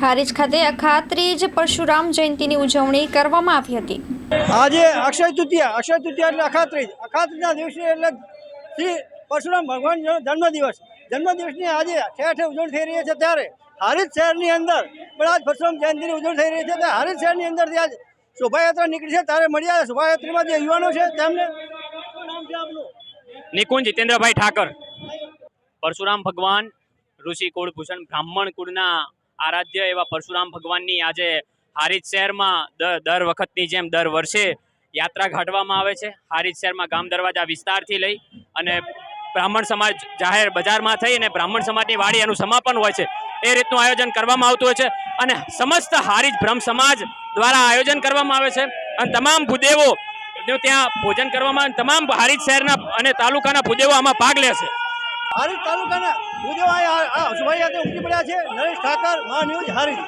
હારીજ ખાતે અખાત્રીજ પરશુરામ જયંતીની ઉજવણી કરવામાં આવી હતી. આજે અક્ષય તૃતીયા અક્ષય તૃતીયા એટલે અખાત્રીજ. અખાત્રીજના દિવસે એટલે શ્રી પરશુરામ ભગવાન જન્મદિવસ. જન્મદિવસની આજે ઠેર ઠેર ઉજવણી થઈ રહી છે ત્યારે હારીજ શહેરની અંદર. પણ આજ પરશુરામ જયંતિની ઉજવણી થઈ રહી છે ત્યારે હારીજ શહેરની અંદરથી આજ શોભાયાત્રા નીકળી છે ત્યારે મળ્યા શોભાયાત્રીમાં જે યુવાનો છે તેમને શું નામ છે આપનું નિકુંજ જીતેન્દ્રભાઈ ઠાકર. પરશુરામ ભગવાન ઋષિ કુળ ભૂષણ બ્રાહ્મણ કુળના આરાધ્ય એવા પરશુરામ ભગવાનની આજે હારીજ શહેરમાં દર વખતની જેમ દર વર્ષે યાત્રા કાઢવામાં આવે છે. હારીજ શહેરમાં ગામ દરવાજા વિસ્તારથી લઈ અને બ્રાહ્મણ સમાજ જાહેર બજારમાં થઈ અને બ્રાહ્મણ સમાજની વાડી એનું સમાપન હોય છે. એ રીતનું આયોજન કરવામાં આવતું હોય છે અને સમસ્ત હારીજ બ્રહ્મ સમાજ દ્વારા આયોજન કરવામાં આવે છે. અને તમામ ભૂદેવો ત્યાં ભોજન કરવામાં તમામ હારીજ શહેરના અને તાલુકાના ભૂદેવો આમાં ભાગ લે છે. હારીજ તાલુકાના ઉદ્યોગ આ આ શોભાયાત્રા ઉમટી પડ્યા છે. નરેશ ઠાકર મા ન્યૂઝ હારીજ.